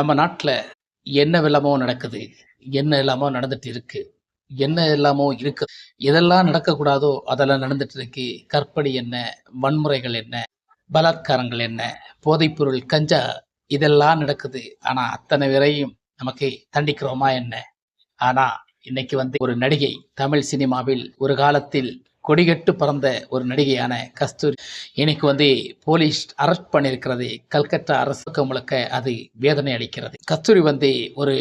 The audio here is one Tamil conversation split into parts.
நம்ம நாட்டில் என்ன வெள்ளமோ நடக்குது என்ன எல்லாமோ நடந்துட்டு இருக்கு என்ன எல்லாமோ இருக்கு எதெல்லாம் நடக்கக்கூடாதோ அதெல்லாம் நடந்துட்டு இருக்கு கற்பழி என்ன வன்முறைகள் என்ன பலாத்காரங்கள் என்ன போதைப்பொருள் கஞ்சா இதெல்லாம் நடக்குது. ஆனால் அத்தனை வரையும் நமக்கு தண்டிக்கிறோமா என்ன? ஆனால் இன்னைக்கு வந்து ஒரு நடிகை தமிழ் சினிமாவில் ஒரு காலத்தில் கொடிகட்டு பறந்த ஒரு நடிகையான கஸ்தூரி இன்னைக்கு வந்து போலீஸ் அரெஸ்ட் பண்ணியிருக்கிறது. கல்கத்தா அரசுக்கு முழுக்க அது வேதனை அளிக்கிறது. கஸ்தூரி வந்து ஒரு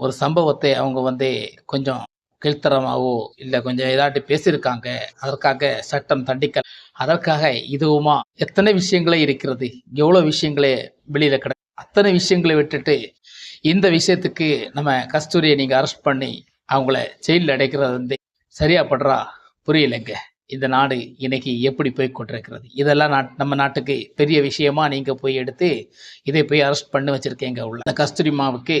ஒரு சம்பவத்தை அவங்க வந்து கொஞ்சம் கீழ்த்தரமாகவோ இல்லை கொஞ்சம் ஏதாட்டி பேசியிருக்காங்க. அதற்காக சட்டம் தண்டிக்க அதற்காக இதுவுமா எத்தனை விஷயங்களே இருக்கிறது. எவ்வளோ விஷயங்களே வெளியில் கிட அத்தனை விஷயங்களை விட்டுட்டு இந்த விஷயத்துக்கு நம்ம கஸ்தூரியை நீங்கள் அரெஸ்ட் பண்ணி அவங்கள ஜெயிலில் அடைக்கிறது வந்து சரியா படுறா? புரியலைங்க. இந்த நாடு இன்னைக்கு எப்படி போய் கொண்டிருக்கிறது? இதெல்லாம் நாட் நம்ம நாட்டுக்கு பெரிய விஷயமா நீங்கள் போய் எடுத்து இதை போய் அரெஸ்ட் பண்ணி வச்சுருக்கீங்க உள்ள. அந்த கஸ்தூரி மாவுக்கு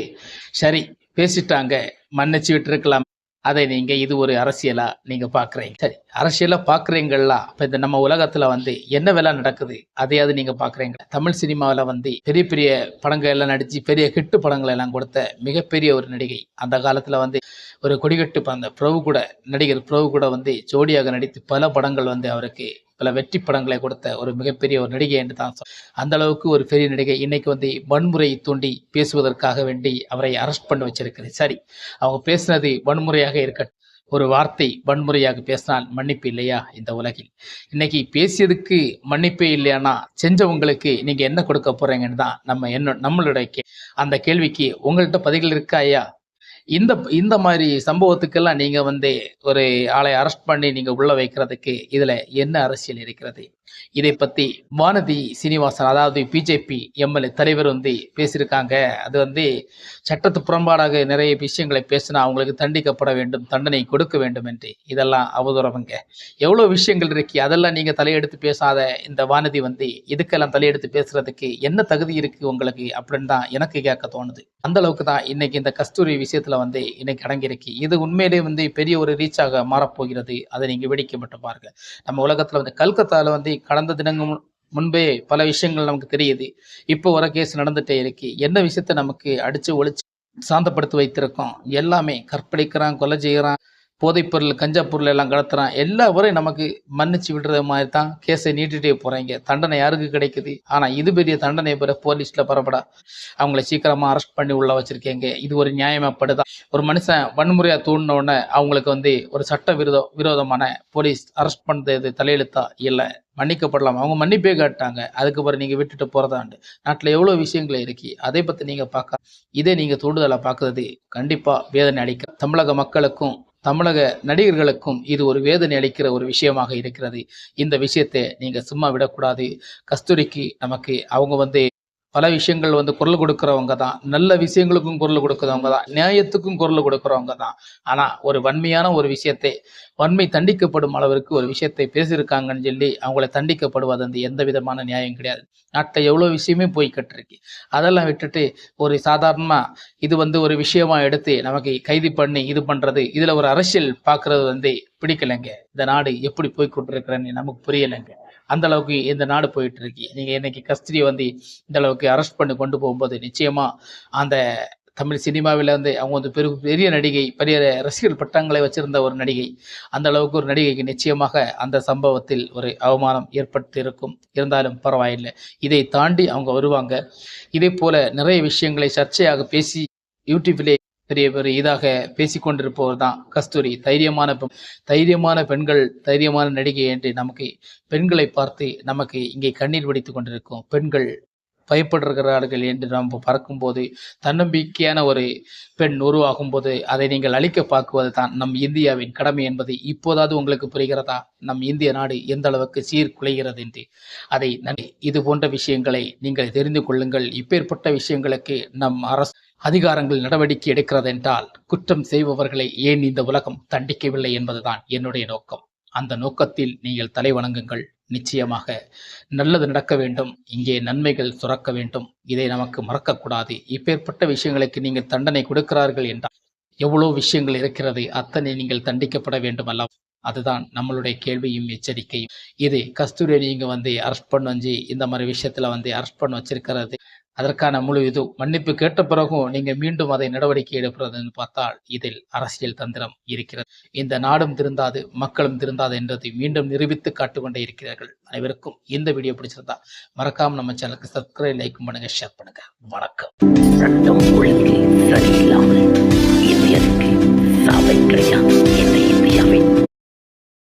சரி பேசிட்டாங்க. மன்னிச்சு விட்டுருக்கலாம் அதை நீங்க இது ஒரு அரசியலா நீங்க பாக்குறீங்க. சரி அரசியலா பாக்குறீங்களா? இப்ப இந்த நம்ம உலகத்துல வந்து என்ன வேலை நடக்குது? அதையாவது நீங்க பாக்குறீங்க தமிழ் சினிமாவில் வந்து பெரிய பெரிய படங்கள் எல்லாம் நடிச்சு பெரிய ஹிட்டு படங்கள் எல்லாம் கொடுத்த மிகப்பெரிய ஒரு நடிகை. அந்த காலத்துல வந்து ஒரு கொடிகட்டு அந்த பிரபு கூட நடிகர் பிரபு கூட வந்து ஜோடியாக நடித்து பல படங்கள் வந்து அவருக்கு பல வெற்றி படங்களை கொடுத்த ஒரு மிகப்பெரிய ஒரு நடிகை என்று தான் அந்த அளவுக்கு ஒரு பெரிய நடிகை இன்னைக்கு வந்து வன்முறையை தூண்டி பேசுவதற்காக வேண்டி அவரை அரெஸ்ட் பண்ணி வச்சிருக்கிறது. சரி அவங்க பேசுனது வன்முறையாக இருக்கட்டும். ஒரு வார்த்தை வன்முறையாக பேசினால் மன்னிப்பு இல்லையா இந்த உலகில்? இன்னைக்கு பேசியதுக்கு மன்னிப்பே இல்லையானா செஞ்சவங்களுக்கு நீங்க என்ன கொடுக்க போறீங்கன்னு தான் நம்ம என்ன நம்மளுடைய கே- அந்த கேள்விக்கு உங்கள்கிட்ட பதில்கள் இருக்கா ஐயா? இந்த இந்த மாதிரி சம்பவத்துக்கெல்லாம் நீங்க வந்து ஒரு ஆளை அரெஸ்ட் பண்ணி நீங்க உள்ள வைக்கிறதுக்கு இதுல என்ன அரசியல் இருக்கிறது? இதை பத்தி வானதி சீனிவாசன் அதாவது பிஜேபி எம்எல்ஏ தலைவர் வந்து பேசியிருக்காங்க. அது வந்து சட்டத்து புறம்பாடாக நிறைய விஷயங்களை பேசினா அவங்களுக்கு தண்டிக்கப்பட வேண்டும் தண்டனை கொடுக்க வேண்டும் என்று. இதெல்லாம் அவதூறவங்க எவ்வளோ விஷயங்கள் இருக்கு? அதெல்லாம் நீங்க தலையெடுத்து பேசாத இந்த வானதி வந்து இதுக்கெல்லாம் தலையெடுத்து பேசுறதுக்கு என்ன தகுதி இருக்கு உங்களுக்கு? அப்படின்னு தான் எனக்கு கேட்க தோணுது. அந்த அளவுக்கு தான் இன்னைக்கு இந்த கஸ்தூரி விஷயத்துல வந்து இன்னைக்கு அடங்கியிருக்கு. இது உண்மையிலே வந்து பெரிய ஒரு ரீச்சாக மாறப்போகிறது. அதை நீங்க வேடிக்கை மட்டும் பாருங்க. நம்ம உலகத்துல வந்து கல்கத்தால வந்து கடந்த தினங்கள் முன்பே பல விஷயங்கள் நமக்கு தெரியுது. இப்போ வர கேஸ் நடந்துட்டே இருக்கு. என்ன விஷயத்த நமக்கு அடிச்சு ஒழிச்சு சாந்தப்படுத்தி வைத்திருக்கோம்? எல்லாமே கற்பழிக்கிறான் கொலை செய்கிறான் போதைப்பொருள் கஞ்சா பொருள் எல்லாம் கடத்துறான். எல்லா வரையும் நமக்கு மன்னிச்சு விடுற மாதிரி தான் கேஸை நீட்டிட்டே போகிறீங்க தண்டனை யாருக்கு கிடைக்குது? ஆனால் இது பெரிய தண்டனை பெற போலீஸ்ல பரப்படா. அவங்கள சீக்கிரமா அரெஸ்ட் பண்ணி உள்ள வச்சிருக்கீங்க. இது ஒரு நியாயமாப்படுதா ஒரு மனுஷன் வன்முறையாக தூண்டின உடனே அவங்களுக்கு வந்து ஒரு சட்ட விரோத விரோதமான போலீஸ் அரெஸ்ட் பண்ணுறது தலையெழுத்தா? இல்லை. மன்னிக்கப்படலாம். அவங்க மன்னிப்பே காட்டாங்க. அதுக்கு நீங்கள் விட்டுட்டு போறதாண்டு. நாட்டில் எவ்வளோ விஷயங்கள் இருக்கு? அதை பற்றி நீங்கள் பார்க்க இதே நீங்கள் தூண்டுதலை பார்க்குறது கண்டிப்பாக வேதனை அளிக்க. தமிழக மக்களுக்கும் தமிழக நடிகர்களுக்கும் இது ஒரு வேதனை அளிக்கிற ஒரு விஷயமாக இருக்கிறது. இந்த விஷயத்தை நீங்க சும்மா விடக்கூடாது. கஸ்தூரிக்கு நமக்கு அவங்க வந்து பல விஷயங்கள் வந்து குரல் கொடுக்கறவங்க தான். நல்ல விஷயங்களுக்கும் குரல் கொடுக்கறவங்க தான். நியாயத்துக்கும் குரல் கொடுக்கறவங்க தான். ஆனா ஒரு வன்மையான ஒரு விஷயத்தை வன்மை தண்டிக்கப்படும் அளவிற்கு ஒரு விஷயத்தை பேசியிருக்காங்கன்னு சொல்லி அவங்கள தண்டிக்கப்படுவது வந்து எந்த விதமான நியாயம் கிடையாது. நாட்டில் எவ்வளோ விஷயமே போய்கிட்டு இருக்கு அதெல்லாம் விட்டுட்டு ஒரு சாதாரணமாக இது வந்து ஒரு விஷயமா எடுத்து நமக்கு கைது பண்ணி இது பண்ணுறது இதில் ஒரு அரசியல் பார்க்குறது வந்து பிடிக்கலைங்க. இந்த நாடு எப்படி போய் கொண்டிருக்கிறேன்னு நமக்கு புரியலைங்க. அந்த அளவுக்கு இந்த நாடு போயிட்டு இருக்கு நீங்க இன்னைக்கு கஸ்தூரி வந்து இந்த அளவுக்கு அரெஸ்ட் பண்ணி கொண்டு போகும்போது நிச்சயமா அந்த தமிழ் சினிமாவில் வந்து அவங்க வந்து பெரு பெரிய நடிகை பெரிய ரசிகர் பட்டங்களை வச்சிருந்த ஒரு நடிகை. அந்த அளவுக்கு ஒரு நடிகைக்கு நிச்சயமாக அந்த சம்பவத்தில் ஒரு அவமானம் ஏற்பட்டு இருக்கும் இருந்தாலும் பரவாயில்லை. இதை தாண்டி அவங்க வருவாங்க. இதே போல நிறைய விஷயங்களை சர்ச்சையாக பேசி யூடியூபிலே பெரிய பெரிய இதாக பேசிக்கொண்டிருப்பவர் தான் கஸ்தூரி. தைரியமான பெண் தைரியமான பெண்கள் தைரியமான நடிகை என்று நமக்கு பெண்களை பார்த்து நமக்கு இங்கே கண்ணீர் வடித்து கொண்டிருக்கும் பெண்கள் பயப்படுகிறார்கள் என்று நாம் பறக்கும்போது தன்னம்பிக்கையான ஒரு பெண் உருவாகும் போது அதை நீங்கள் அழிக்க பார்க்குவது தான் நம் இந்தியாவின் கடமை என்பது. இப்போதாவது உங்களுக்கு புரிகிறதா? நம் இந்திய நாடு எந்த அளவுக்கு சீர்குலைகிறது என்று. அதை நன்றி. இது போன்ற விஷயங்களை நீங்கள் தெரிந்து கொள்ளுங்கள். இப்பேற்பட்ட விஷயங்களுக்கு நம் அரசு அதிகாரங்கள் நடவடிக்கை எடுக்கிறது என்றால் குற்றம் செய்பவர்களை ஏன் இந்த உலகம் தண்டிக்கவில்லை என்பதுதான் என்னுடைய நோக்கம். அந்த நோக்கத்தில் நீங்கள் தலை வணங்குங்கள். நிச்சயமாக நல்லது நடக்க வேண்டும். இங்கே நன்மைகள் சுரக்க வேண்டும். இதை நமக்கு மறக்கக்கூடாது. இப்பேற்பட்ட விஷயங்களுக்கு நீங்கள் தண்டனை கொடுக்கிறார்கள் என்றால் எவ்வளோ விஷயங்கள் இருக்கிறது அத்தனை நீங்கள் தண்டிக்கப்பட வேண்டும் அல்லவா அதுதான் நம்மளுடைய கேள்வியும் எச்சரிக்கையும். இது கஸ்தூரி நீங்க வந்து அரெஸ்ட் பண்ண வச்சு இந்த மாதிரி விஷயத்துல வந்து அரெஸ்ட் பண்ண வச்சிருக்கிறது. அதற்கான முழு இது மன்னிப்பு கேட்ட பிறகும் நீங்கள் மீண்டும் அதை நடவடிக்கை எடுக்கிறது என்று பார்த்தால் இதில் அரசியல் தந்திரம் இருக்கிறது. இந்த நாடும் திருந்தாது மக்களும் திருந்தாது என்றதை மீண்டும் நிரூபித்து காட்டுக்கொண்டே இருக்கிறார்கள் அனைவருக்கும் இந்த வீடியோ பிடிச்சிருந்தா மறக்காம நம்ம சேனலுக்கு சப்ஸ்கிரைப் லைக் பண்ணுங்க ஷேர் பண்ணுங்க. வணக்கம். சட்டம் ஒழுங்கு கிடையாது.